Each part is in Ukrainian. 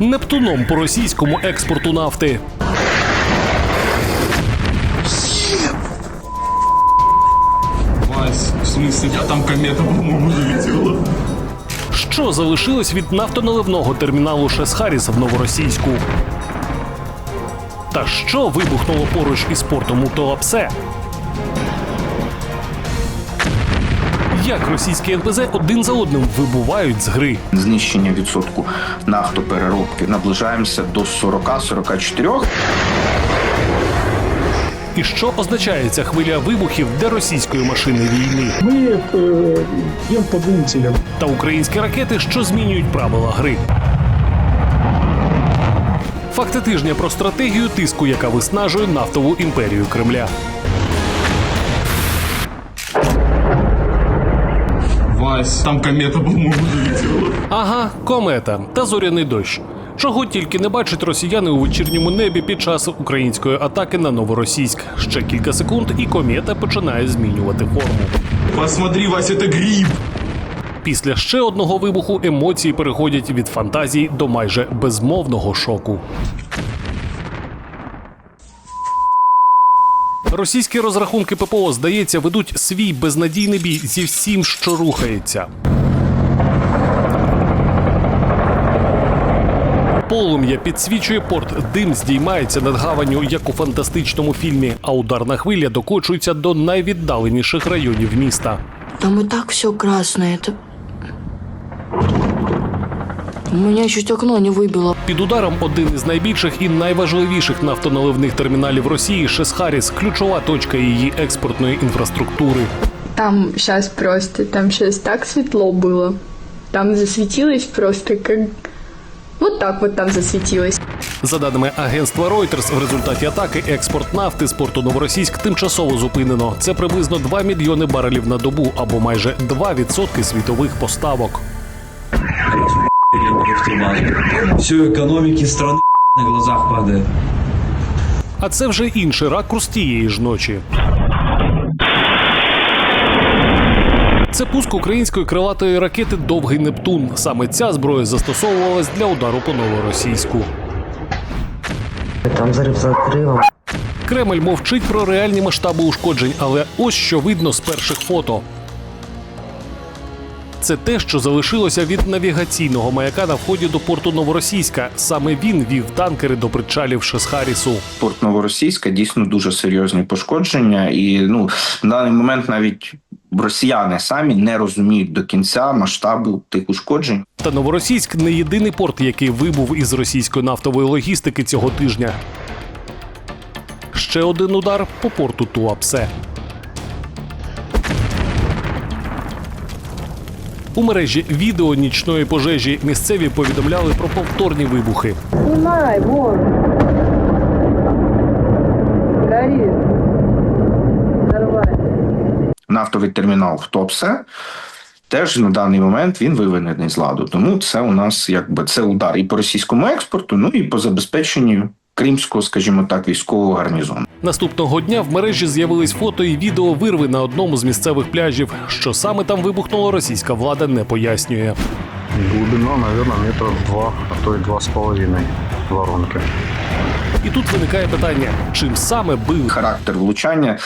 Нептуном по російському експорту нафти. Вась, в смысле, я там комета, по-моему, залетела. Що залишилось від нафтоналивного терміналу Шесхаріс в Новоросійську? Та що вибухнуло поруч із портом у Туапсе? Як російські НПЗ один за одним вибувають з гри? знищення відсотку нафтопереробки наближаємося до 40-44. І що означає ця хвиля вибухів для російської машини війни? Мы э, бьем по. Та українські ракети, що змінюють правила гри. Факти тижня про стратегію тиску, яка виснажує нафтову імперію Кремля. Вась, там комета, по-моему, залетела. Ага, комета та зоряний дощ. Чого тільки не бачать росіяни у вечірньому небі під час української атаки на новоросійськ. Ще кілька секунд, і комета починає змінювати форму. Посмотри, Вась, это гриб. Після ще одного вибуху емоції переходять від фантазій до майже безмовного шоку. Російські розрахунки ППО, здається, ведуть свій безнадійний бій зі всім, що рухається. Полум'я підсвічує порт, дим здіймається над гаванню, як у фантастичному фільмі, а ударна хвиля докочується до найвіддаленіших районів міста. Там и так все красное. Это... У меня чуть окно не выбило. Під ударом один із найбільших і найважливіших нафтоналивних терміналів Росії Шесхаріс, ключова точка її експортної інфраструктури. Там сейчас просто, там сейчас так светло было. Там засветилось просто как... Вот так вот там засветилось. За даними агентства Reuters, в результаті атаки експорт нафти з порту Новоросійськ тимчасово зупинено. Це приблизно 2 мільйони барелів на добу або майже 2% світових поставок. Все экономики страны на глазах падает. А це вже інший ракурс тієї ж ночі. Це пуск української крилатої ракети Довгий Нептун. Саме ця зброя застосовувалась для удару по новоросійську. Там взрыв за отрывом. Кремль мовчить про реальні масштаби ушкоджень, але ось що видно з перших фото. Це те, що залишилося від навігаційного маяка на вході до порту Новоросійська. Саме він вів танкери до причалів Шесхарісу. Порт Новоросійська дійсно дуже серйозні пошкодження, і ну на даний момент навіть росіяни самі не розуміють до кінця масштабу тих ушкоджень. Та Новоросійськ не єдиний порт, який вибув із російської нафтової логістики цього тижня. Ще один удар по порту Туапсе. У мережі відео нічної пожежі місцеві повідомляли про повторні вибухи. Снимай, вон. Нафтовий термінал в Топсе. Теж на даний момент він виведений з ладу. Тому це у нас якби це удар і по російському експорту, ну і по забезпеченню кримського, скажімо так, військового гарнізону. Наступного дня в мережі з'явились фото і відео вирви на одному з місцевих пляжів. Що саме там вибухнуло, російська влада не пояснює. Глубина, мабуть, метрів два, а то й два з половиною воронки. І тут виникає питання: чим саме бив характер влучання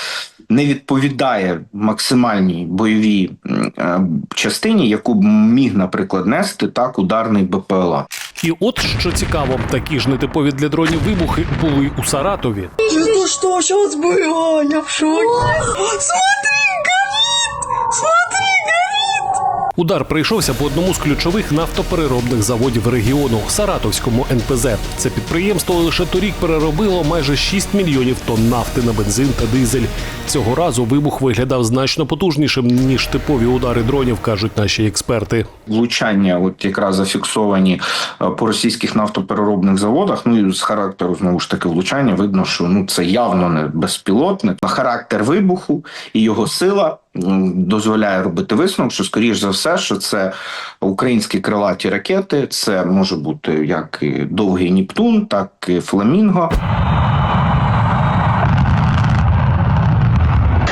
не відповідає максимальній бойовій е, частині, яку б міг, наприклад, нести так ударний БПЛА. І от що цікаво, такі ж нетипові для дронів вибухи були у Саратові. Ну що, сейчас было? Я в шоке. Смотри, горит! Смотри! Удар прийшовся по одному з ключових нафтопереробних заводів регіону Саратовському НПЗ. Це підприємство лише торік переробило майже 6 мільйонів тонн нафти на бензин та дизель. Цього разу вибух виглядав значно потужнішим ніж типові удари дронів, кажуть наші експерти. Влучання, от якраз зафіксовані е, по російських нафтопереробних заводах. Ну і з характеру знову ж таки влучання видно, що ну це явно не безпілотник. Характер вибуху і його сила дозволяє робити висновок, що скоріш за все, що це українські крилаті ракети. Це може бути як довгий Нептун, так і Фламінго.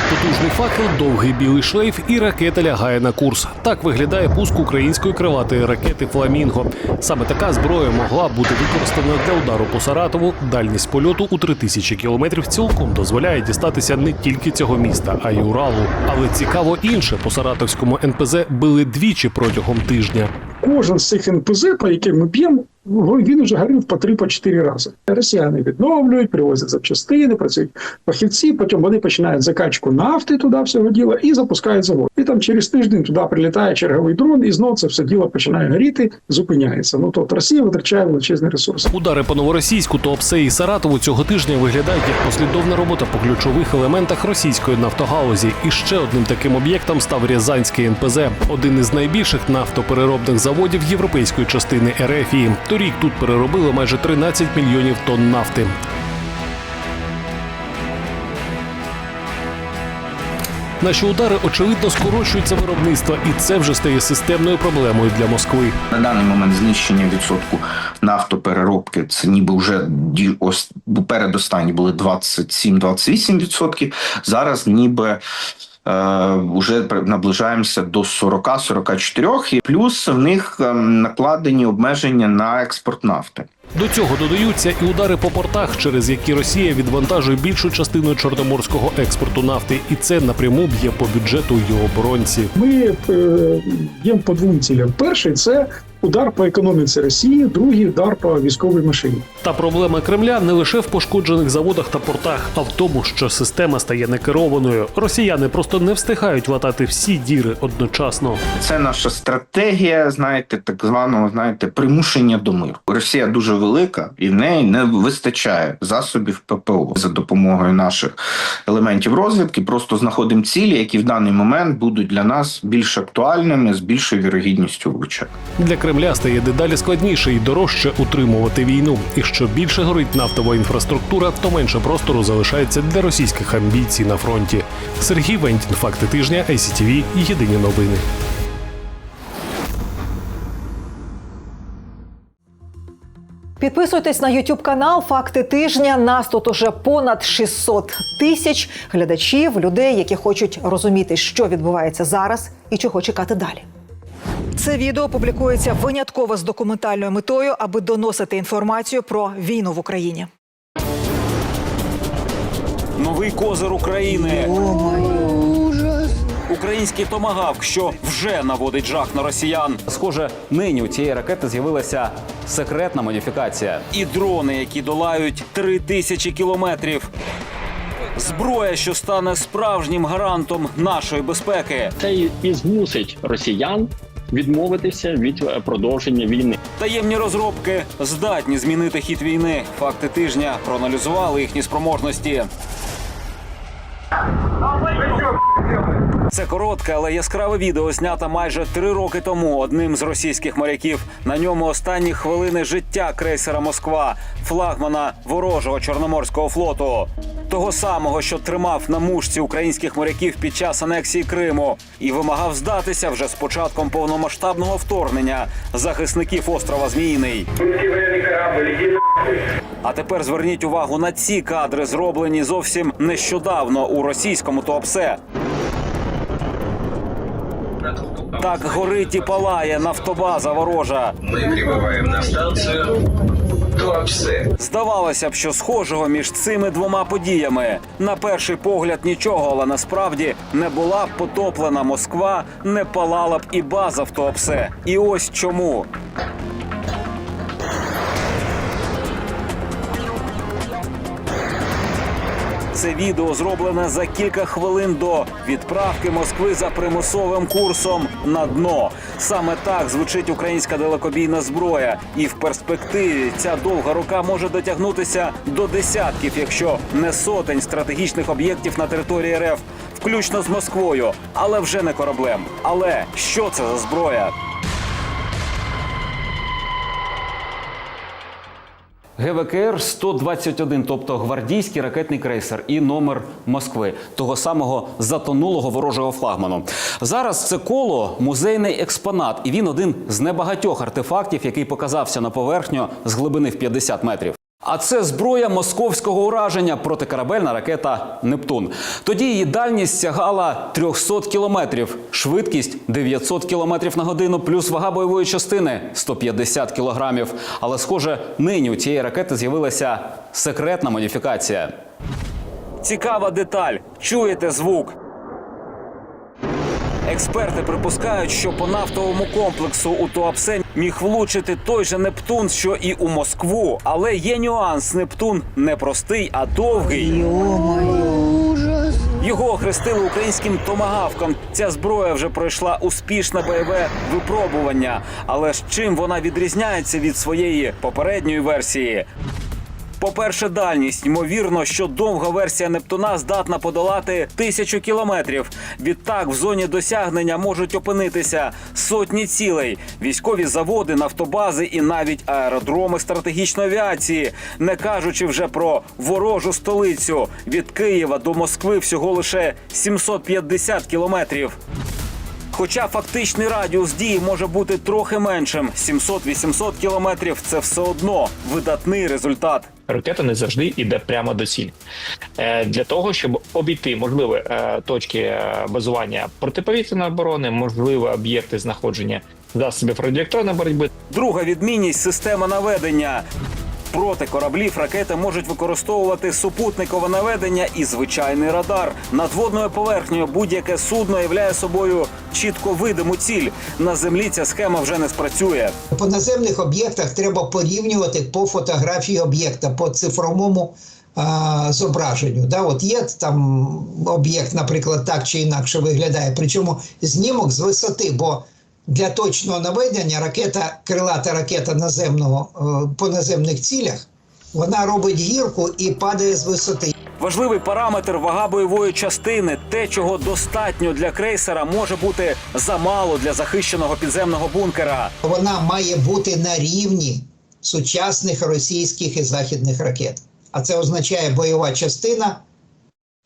Потужний факел, довгий білий шлейф і ракета лягає на курс. Так виглядає пуск української крилатої ракети Фламінго. Саме така зброя могла бути використана для удару по Саратову. Дальність польоту у 3000 кілометрів цілком дозволяє дістатися не тільки цього міста, а й Уралу. Але цікаво інше по саратовському НПЗ били двічі протягом тижня. кожен з цих НПЗ, по яким ми б'ємо, він вже горів по три по чотири рази. Росіяни відновлюють, привозять запчастини, працюють фахівці. Потім вони починають закачку нафти туди всього діла і запускають завод. І там через тиждень туди прилітає черговий дрон, і знов це все діло починає горіти, зупиняється. Ну тобто Росія витрачає величезні ресурси. Удари по новоросійську, Туапсе і Саратову цього тижня виглядають як послідовна робота по ключових елементах російської нафтогалузі. І ще одним таким об'єктом став Рязанський НПЗ, один із найбільших нафтопереробних заводів європейської частини Ерефії. Торік тут переробили майже 13 мільйонів тонн нафти. Наші удари очевидно скорочуються виробництва, і це вже стає системною проблемою для Москви. На даний момент знищення відсотку нафтопереробки це ніби вже передостанні були 27-28%. Зараз ніби. Е, вже при- наближаємося до 40-44, і плюс в них ем, накладені обмеження на експорт нафти. До цього додаються і удари по портах, через які Росія відвантажує більшу частину чорноморського експорту нафти, і це напряму б'є по бюджету й оборонці. Ми е, б'ємо по двом цілям. Перший це удар по економіці Росії, другий удар по військовій машині. Та проблема Кремля не лише в пошкоджених заводах та портах, а в тому, що система стає некерованою. Росіяни просто не встигають латати всі діри одночасно. Це наша стратегія, знаєте, так званого знаєте, примушення до миру. Росія дуже велика, і в неї не вистачає засобів ППО за допомогою наших елементів розвідки. Просто знаходимо цілі, які в даний момент будуть для нас більш актуальними з більшою вірогідністю влучання. Для Кремля стає дедалі складніше і дорожче утримувати війну. І що більше горить нафтова інфраструктура, то менше простору залишається для російських амбіцій на фронті. Сергій Вентін, факти тижня, ICTV, Єдині новини. Підписуйтесь на YouTube канал Факти тижня. Нас тут уже понад 600 тисяч глядачів, людей, які хочуть розуміти, що відбувається зараз і чого чекати далі. Це відео публікується винятково з документальною метою, аби доносити інформацію про війну в Україні. Новий козир України. Український томагавк, що вже наводить жах на росіян. Схоже, нині у цієї ракети з'явилася секретна модифікація. І дрони, які долають три тисячі кілометрів. Зброя, що стане справжнім гарантом нашої безпеки. Це і- і змусить росіян відмовитися від е, продовження війни. Таємні розробки здатні змінити хід війни. Факти тижня проаналізували їхні спроможності. Це коротке, але яскраве відео знято майже три роки тому одним з російських моряків. На ньому останні хвилини життя крейсера Москва, флагмана ворожого чорноморського флоту. Того самого, що тримав на мушці українських моряків під час анексії Криму і вимагав здатися вже з початком повномасштабного вторгнення захисників острова Зміїний. А тепер зверніть увагу на ці кадри, зроблені зовсім нещодавно у російському Туапсе. Так горить і палає нафтобаза ворожа. Ми прибуваємо на станцію. Здавалося б, що схожого між цими двома подіями. На перший погляд нічого, але насправді не була б потоплена Москва, не палала б і база в Туапсе. І ось чому. Це відео зроблене за кілька хвилин до відправки Москви за примусовим курсом на дно. Саме так звучить українська далекобійна зброя, і в перспективі ця довга рука може дотягнутися до десятків, якщо не сотень стратегічних об'єктів на території РФ, включно з Москвою, але вже не кораблем. Але що це за зброя? ГВКР 121, тобто гвардійський ракетний крейсер і номер Москви, того самого затонулого ворожого флагману. Зараз це коло музейний експонат, і він один з небагатьох артефактів, який показався на поверхню з глибини в 50 метрів. А це зброя московського ураження протикорабельна ракета Нептун. Тоді її дальність сягала 300 кілометрів, швидкість 900 кілометрів на годину, плюс вага бойової частини 150 кілограмів. Але, схоже, нині у цієї ракети з'явилася секретна модифікація. Цікава деталь. Чуєте звук? Експерти припускають, що по нафтовому комплексу у Туапсе міг влучити той же Нептун, що і у Москву. Але є нюанс: Нептун не простий, а довгий. Його охрестили українським томагавком. Ця зброя вже пройшла успішне бойове випробування. Але ж чим вона відрізняється від своєї попередньої версії? По-перше, дальність. Ймовірно, що довга версія Нептуна здатна подолати тисячу кілометрів. Відтак, в зоні досягнення можуть опинитися сотні цілей, військові заводи, нафтобази і навіть аеродроми стратегічної авіації, не кажучи вже про ворожу столицю. Від Києва до Москви всього лише 750 кілометрів. Хоча фактичний радіус дії може бути трохи меншим 700-800 кілометрів це все одно видатний результат. ракета не завжди йде прямо до цілі. Е, Для того, щоб обійти можливі е, точки е, базування протиповітряної оборони, можливі об'єкти знаходження засобів радіоелектронної боротьби, Друга відмінність система наведення. Проти кораблів ракети можуть використовувати супутникове наведення і звичайний радар. Над водною поверхнею будь-яке судно являє собою чітко видиму ціль. На землі ця схема вже не спрацює. По наземних об'єктах треба порівнювати по фотографії об'єкта, по цифровому зображенню. Да, от є там об'єкт, наприклад, так чи інакше виглядає. Причому знімок з висоти, бо для точного наведення ракета, крилата ракета наземного е, по наземних цілях, вона робить гірку і падає з висоти. Важливий параметр вага бойової частини. Те, чого достатньо для крейсера, може бути замало для захищеного підземного бункера. Вона має бути на рівні сучасних російських і західних ракет. А це означає бойова частина.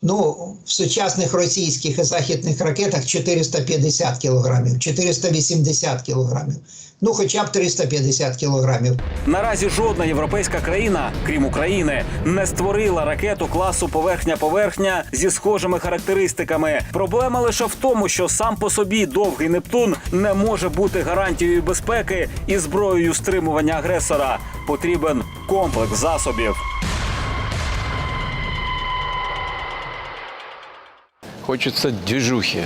Ну, в сучасних російських і західних ракетах 450 кілограмів, 480 кілограмів, ну хоча б 350 кілограмів. Наразі жодна європейська країна, крім України, не створила ракету класу поверхня-поверхня зі схожими характеристиками. Проблема лише в тому, що сам по собі довгий Нептун не може бути гарантією безпеки і зброєю стримування агресора. Потрібен комплекс засобів. Хочеться дюжухи.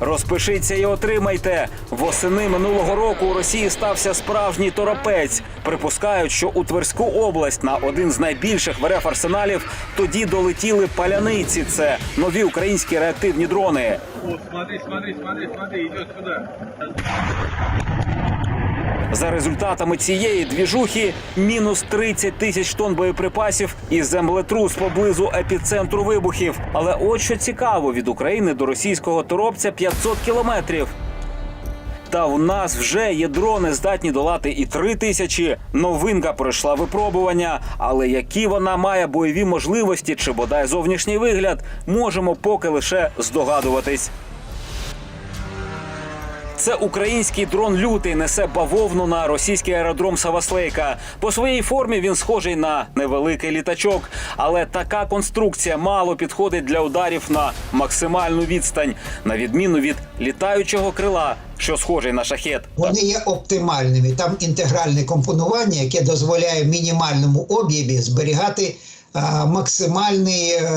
Розпишіться і отримайте. Восени минулого року у Росії стався справжній торопець. Припускають, що у Тверську область на один з найбільших в РФ арсеналів тоді долетіли паляниці. Це нові українські реактивні дрони. Смотри, смотри, смотри, смотри, йде сюда. За результатами цієї двіжухи мінус 30 тисяч тонн боєприпасів і землетрус поблизу епіцентру вибухів. Але от що цікаво, від України до російського торопця 500 кілометрів. Та в нас вже є дрони, здатні долати і три тисячі. Новинка пройшла випробування. Але які вона має бойові можливості чи бодай зовнішній вигляд, можемо поки лише здогадуватись. Це український дрон лютий несе бавовну на російський аеродром Саваслейка. По своїй формі він схожий на невеликий літачок, але така конструкція мало підходить для ударів на максимальну відстань, на відміну від літаючого крила, що схожий на шахет. Вони є оптимальними. Там інтегральне компонування, яке дозволяє в мінімальному об'ємі зберігати максимальний, е,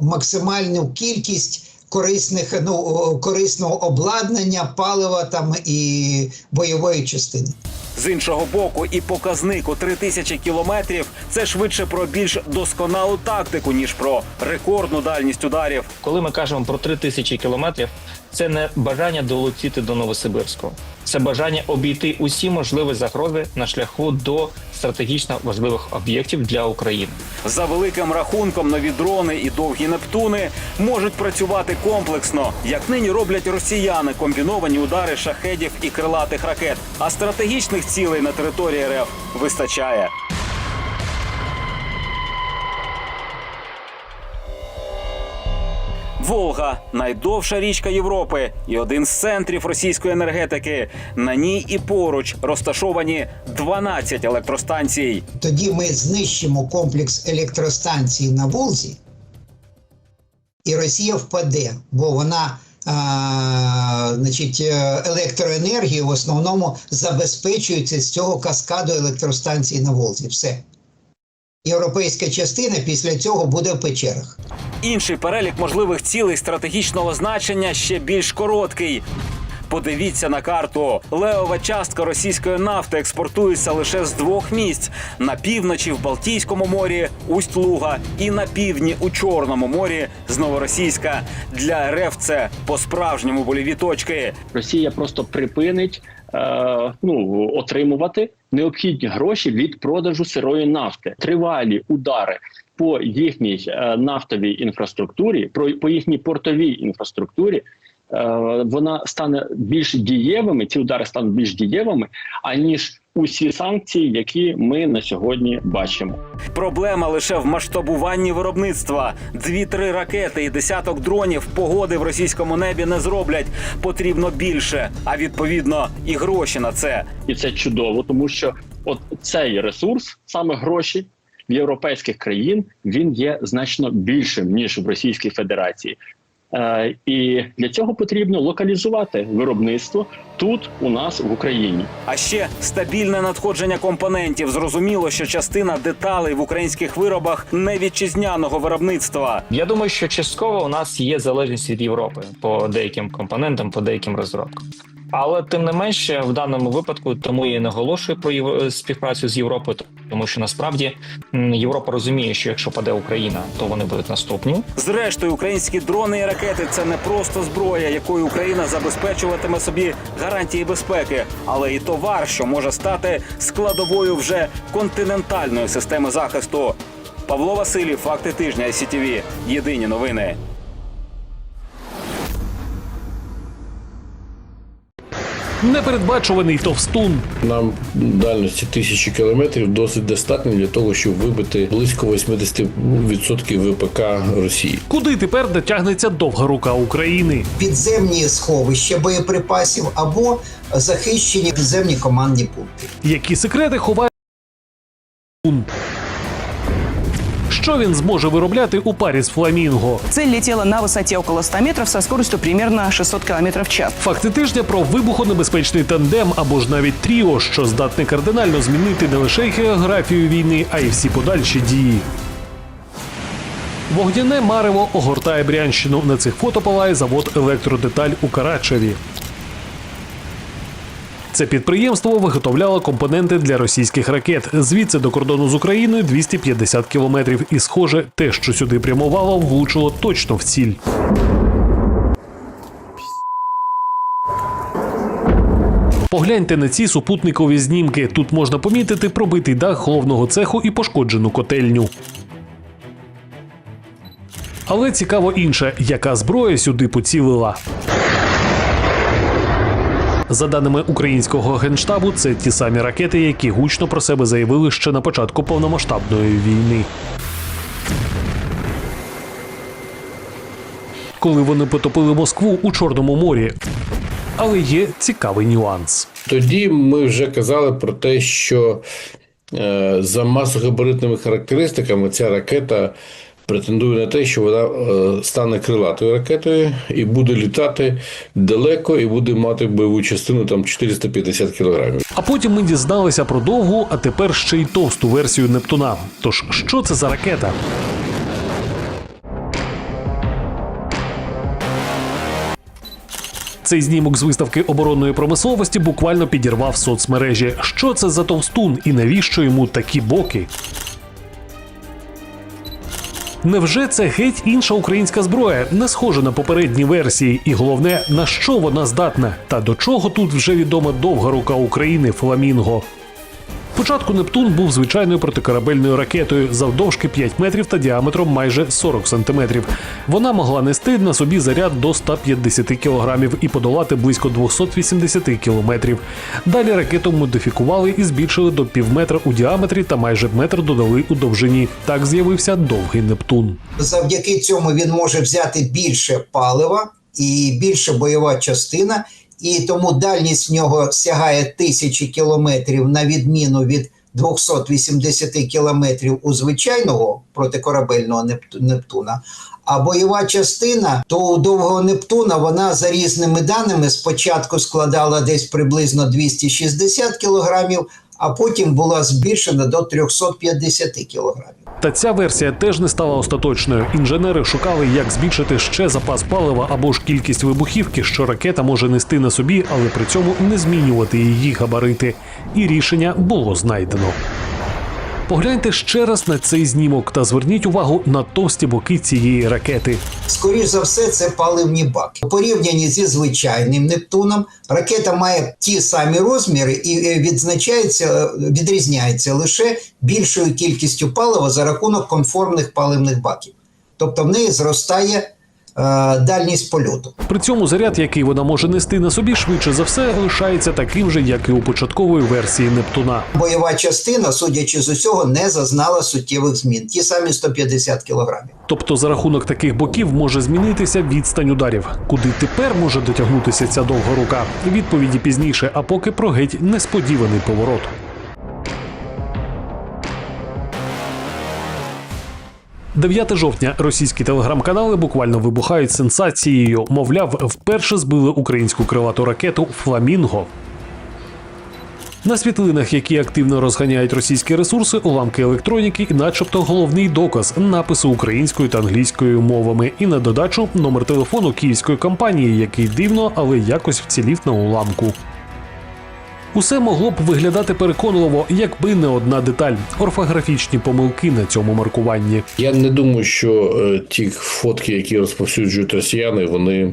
максимальну кількість корисних ну, корисного обладнання, палива там і бойової частини. З іншого боку, і показник у 3000 кілометрів це швидше про більш досконалу тактику, ніж про рекордну дальність ударів. коли ми кажемо про 3000 кілометрів, це не бажання долетіти до Новосибирського, це бажання обійти усі можливі загрози на шляху до стратегічно важливих об'єктів для України. За великим рахунком, нові дрони і довгі нептуни можуть працювати комплексно, як нині роблять росіяни, комбіновані удари шахедів і крилатих ракет. А стратегічних цілей на території РФ вистачає. Волга найдовша річка Європи і один з центрів російської енергетики. На ній і поруч розташовані 12 електростанцій. Тоді ми знищимо комплекс електростанцій на Волзі, і Росія впаде, бо вона а, значить, е, електроенергію в основному забезпечується з цього каскаду електростанцій на Волзі. Все. Європейська частина після цього буде в печерах. Інший перелік можливих цілей стратегічного значення ще більш короткий. Подивіться на карту. Левова частка російської нафти експортується лише з двох місць: на півночі в Балтійському морі, Усть-Луга, і на півдні у Чорному морі з Новоросійська. Для РФ це по-справжньому боліві точки. Росія просто припинить е, ну, отримувати необхідні гроші від продажу сирої нафти. Тривалі удари по їхній е, нафтовій інфраструктурі, про по їхній портовій інфраструктурі. Е, Вона стане більш дієвими. Ці удари стануть більш дієвими, аніж усі санкції, які ми на сьогодні бачимо. Проблема лише в масштабуванні виробництва. Дві-три ракети і десяток дронів погоди в російському небі не зроблять. Потрібно більше, а відповідно і гроші на це. і це чудово, тому що от цей ресурс, саме гроші в європейських країн, він є значно більшим ніж в Російській Федерації. Е, і для цього потрібно локалізувати виробництво тут, у нас в Україні. А ще стабільне надходження компонентів. Зрозуміло, що частина деталей в українських виробах не вітчизняного виробництва. Я думаю, що частково у нас є залежність від Європи по деяким компонентам, по деяким розробкам. Але тим не менше, в даному випадку тому я і наголошую про співпрацю з Європою, тому що насправді Європа розуміє, що якщо паде Україна, то вони будуть наступні. Зрештою, українські дрони і ракети це не просто зброя, якою Україна забезпечуватиме собі гарантії безпеки, але і товар, що може стати складовою вже континентальної системи захисту. Павло Василів, факти тижня ICTV. Єдині новини. Непередбачуваний товстун. Нам дальності тисячі кілометрів досить достатньо для того, щоб вибити близько 80% ВПК Росії. Куди тепер дотягнеться довга рука України? Підземні сховища боєприпасів або захищені підземні командні пункти. Які секрети ховає? Що він зможе виробляти у парі з фламінго? Цель летела на высоте около 100 метров со скоростью примерно 600 км в час. Факти тижня про вибухонебезпечний тандем або ж навіть тріо, що здатне кардинально змінити не лише географію війни, а й всі подальші дії. Вогняне марево огортає Брянщину. На цих фото палає завод електродеталь у Карачеві. Це підприємство виготовляло компоненти для російських ракет. Звідси до кордону з Україною 250 кілометрів. І, схоже, те, що сюди прямувало, влучило точно в ціль. Погляньте на ці супутникові знімки. Тут можна помітити пробитий дах головного цеху і пошкоджену котельню. Але цікаво інше, яка зброя сюди поцілила. За даними українського генштабу, це ті самі ракети, які гучно про себе заявили ще на початку повномасштабної війни. Коли вони потопили Москву у Чорному морі. Але є цікавий нюанс. Тоді ми вже казали про те, що е, за масогабаритними характеристиками ця ракета претендує на те, що вона е, стане крилатою ракетою і буде літати далеко, і буде мати бойову частину там 450 кілограмів. А потім ми дізналися про довгу, а тепер ще й товсту версію Нептуна. Тож що це за ракета? Цей знімок з виставки оборонної промисловості буквально підірвав соцмережі. Що це за товстун і навіщо йому такі боки? Невже це геть інша українська зброя, не схожа на попередні версії, і головне, на що вона здатна? Та до чого тут вже відома довга рука України Фламінго? Спочатку Нептун був звичайною протикорабельною ракетою завдовжки 5 метрів та діаметром майже 40 сантиметрів. Вона могла нести на собі заряд до 150 кілограмів і подолати близько 280 кілометрів. Далі ракету модифікували і збільшили до півметра у діаметрі та майже метр додали у довжині. Так з'явився довгий Нептун. Завдяки цьому він може взяти більше палива і більше бойова частина, і тому дальність в нього сягає тисячі кілометрів на відміну від 280 кілометрів у звичайного протикорабельного Непт- Нептуна. А бойова частина то у довгого Нептуна вона за різними даними спочатку складала десь приблизно 260 кілограмів, а потім була збільшена до 350 кілограмів. Та ця версія теж не стала остаточною. Інженери шукали, як збільшити ще запас палива або ж кількість вибухівки, що ракета може нести на собі, але при цьому не змінювати її габарити. І рішення було знайдено. Погляньте ще раз на цей знімок та зверніть увагу на товсті боки цієї ракети. Скоріш за все, це паливні баки. У порівнянні зі звичайним Нептуном ракета має ті самі розміри і е, відзначається, відрізняється лише більшою кількістю палива за рахунок конформних паливних баків. Тобто в неї зростає е, дальність польоту. При цьому заряд, який вона може нести на собі, швидше за все лишається таким же, як і у початкової версії Нептуна. Бойова частина, судячи з усього, не зазнала суттєвих змін. Ті самі 150 кілограмів. Тобто за рахунок таких боків може змінитися відстань ударів. Куди тепер може дотягнутися ця довга рука? Відповіді пізніше, а поки про геть несподіваний поворот. «9 жовтня російські телеграм-канали буквально вибухають сенсацією. Мовляв, вперше збили українську крилату ракету Фламінго. На світлинах, які активно розганяють російські ресурси, уламки електроніки, і начебто головний доказ написи українською та англійською мовами, і на додачу номер телефону київської компанії, який дивно, але якось вцілів на уламку. Усе могло б виглядати переконливо, якби не одна деталь орфографічні помилки на цьому маркуванні. Я не думаю, що е, ті фотки, які розповсюджують росіяни, вони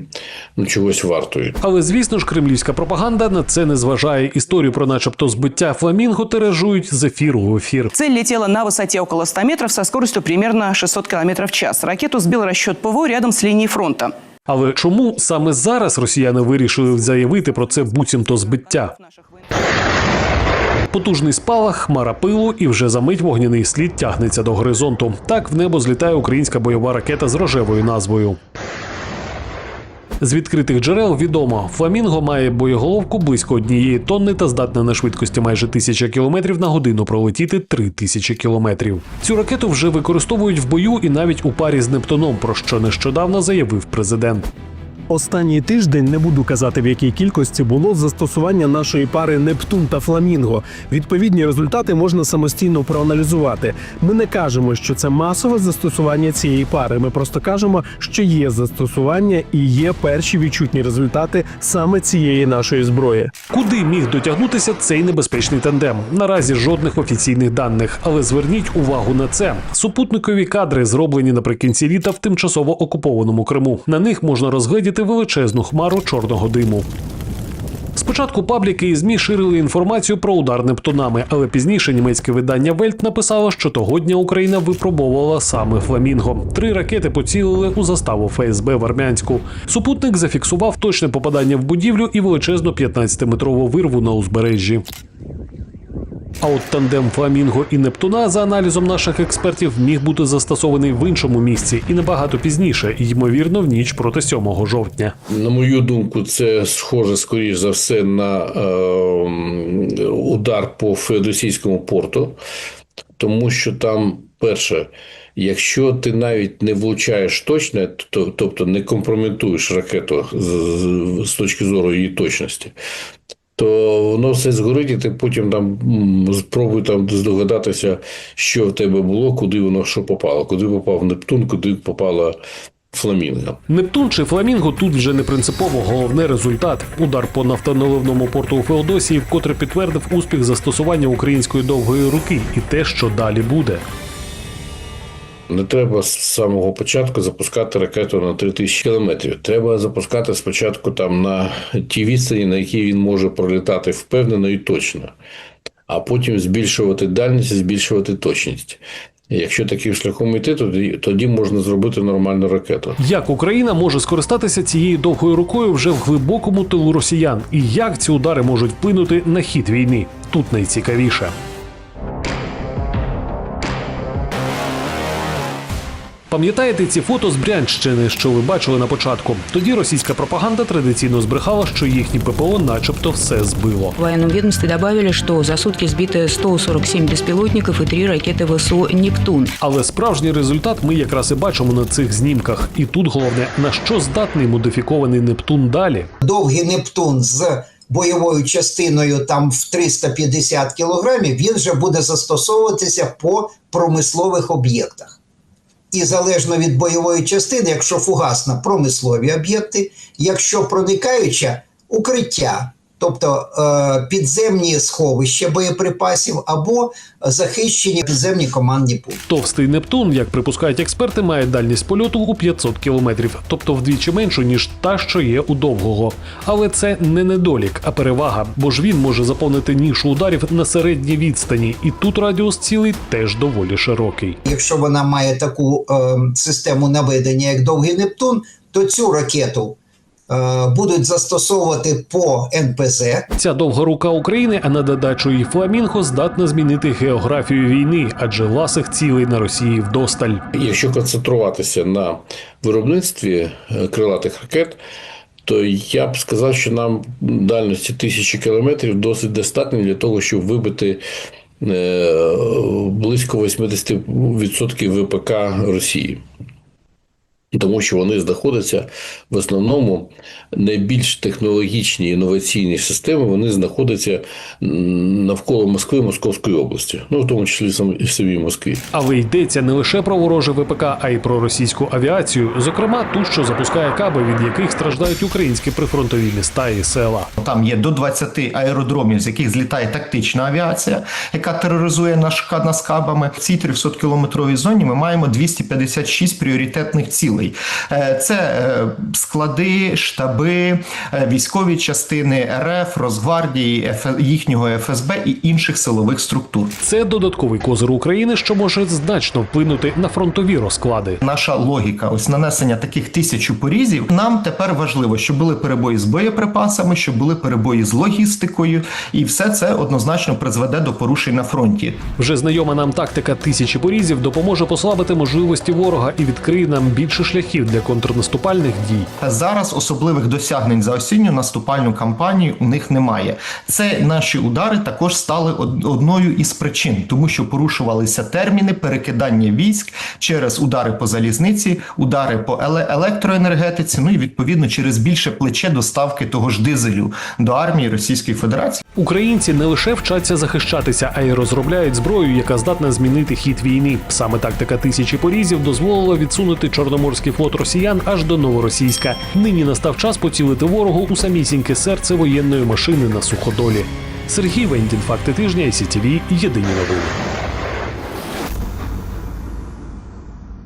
ну, чогось вартують. Але звісно ж, кремлівська пропаганда на це не зважає. Історію про, начебто, збиття фламінго тиражують з ефіру в ефір. Цель летела на высоте около 100 метров со скоростью примерно 600 км в час. Ракету сбил расчет ПВО рядом с линией фронта. Але чому саме зараз росіяни вирішили заявити про це буцімто збиття? Потужний спалах, хмара пилу, і вже за мить вогняний слід тягнеться до горизонту. Так в небо злітає українська бойова ракета з рожевою назвою. З відкритих джерел відомо, фламінго має боєголовку близько однієї тонни та здатна на швидкості майже тисяча кілометрів на годину пролетіти три тисячі кілометрів. Цю ракету вже використовують в бою і навіть у парі з Нептуном, про що нещодавно заявив президент. Останній тиждень не буду казати в якій кількості було застосування нашої пари Нептун та Фламінго. Відповідні результати можна самостійно проаналізувати. Ми не кажемо, що це масове застосування цієї пари. Ми просто кажемо, що є застосування і є перші відчутні результати саме цієї нашої зброї. Куди міг дотягнутися цей небезпечний тандем? Наразі жодних офіційних даних, але зверніть увагу на це. Супутникові кадри зроблені наприкінці літа в тимчасово окупованому Криму. На них можна розгледіти величезну хмару чорного диму. Спочатку пабліки і змі ширили інформацію про удар Нептунами, але пізніше німецьке видання Вельт написало, що того дня Україна випробовувала саме фламінго. Три ракети поцілили у заставу ФСБ в Армянську. Супутник зафіксував точне попадання в будівлю і величезну 15-метрову вирву на узбережжі. А от тандем Фламінго і Нептуна, за аналізом наших експертів, міг бути застосований в іншому місці і набагато пізніше, ймовірно, в ніч проти 7 жовтня. На мою думку, це схоже скоріш за все на е, удар по Феодосійському порту, тому що там, перше, якщо ти навіть не влучаєш точно, то, тобто не компрометуєш ракету з точки зору її точності. То воно все згорить, і ти потім там спробуй там здогадатися, що в тебе було, куди воно що попало, куди попав Нептун, куди попала Фламінго. Нептун чи Фламінго тут вже не принципово головне результат. Удар по нафтоналивному порту у Феодосії вкотре підтвердив успіх застосування української довгої руки і те, що далі буде. Не треба з самого початку запускати ракету на 3000 кілометрів. Треба запускати спочатку там на ті відстані, на які він може пролітати впевнено і точно. а потім збільшувати дальність, збільшувати точність. Якщо таким шляхом йти, тоді, тоді можна зробити нормальну ракету. Як Україна може скористатися цією довгою рукою вже в глибокому тилу росіян, і як ці удари можуть вплинути на хід війни? Тут найцікавіше. Пам'ятаєте ці фото з Брянщини, що ви бачили на початку? Тоді російська пропаганда традиційно збрехала, що їхні ППО, начебто, все збило. В военном ведомстве добавили, что за сутки сбито 147 беспилотников и три ракеты ВСУ «Нептун». Але справжній результат ми якраз і бачимо на цих знімках. І тут головне на що здатний модифікований Нептун далі. Довгий Нептун з бойовою частиною там в 350 кілограмів, він вже буде застосовуватися по промислових об'єктах. І залежно від бойової частини, якщо фугасна промислові об'єкти, якщо проникаюча укриття, тобто е, підземні сховища боєприпасів або захищені підземні командні пункти. Товстий Нептун, як припускають експерти, має дальність польоту у 500 кілометрів, тобто вдвічі меншу ніж та, що є у довгого. Але це не недолік, а перевага, бо ж він може заповнити нішу ударів на середній відстані, і тут радіус цілий теж доволі широкий. Якщо вона має таку е, систему наведення, як довгий Нептун, то цю ракету будуть застосовувати по НПЗ. Ця довга рука України, а на додачу і фламінго здатна змінити географію війни, адже ласих цілий на Росії вдосталь. Якщо концентруватися на виробництві е, крилатих ракет, то я б сказав, що нам дальності тисячі кілометрів досить достатньо для того, щоб вибити е, близько 80% ВПК Росії. Тому що вони знаходяться в основному найбільш технологічні інноваційні системи, вони знаходяться навколо Москви, Московської області, ну в тому числі сам- і в самій Москві. Але йдеться не лише про вороже ВПК, а й про російську авіацію, зокрема ту, що запускає каби, від яких страждають українські прифронтові міста і села. Там є до 20 аеродромів, з яких злітає тактична авіація, яка тероризує наш нас кабами. В цій 300-кілометровій зоні ми маємо 256 пріоритетних цілей. Е, Це е, склади, штаби, е, військові частини РФ, Росгвардії, їхнього ФСБ і інших силових структур. Це додатковий козир України, що може значно вплинути на фронтові розклади. Наша логіка, ось нанесення таких тисячу порізів. Нам тепер важливо, щоб були перебої з боєприпасами, щоб були перебої з логістикою, і все це однозначно призведе до порушень на фронті. Вже знайома нам тактика тисячі порізів допоможе послабити можливості ворога і відкриє нам більше шляхів для контрнаступальних дій. Зараз особливих досягнень за осінню наступальну кампанію у них немає. Це наші удари також стали одною із причин, тому що порушувалися терміни перекидання військ через удари по залізниці, удари по електроенергетиці. Ну і відповідно через більше плече доставки того ж дизелю до армії Російської Федерації. Українці не лише вчаться захищатися, а й розробляють зброю, яка здатна змінити хід війни. Саме тактика тисячі порізів дозволила відсунути Чорноморський флот росіян аж до новоросійська. Нині настав час поцілити ворогу у самісіньке серце воєнної машини на суходолі. Сергій Вендін, факти тижня, Сітіві єдині новини.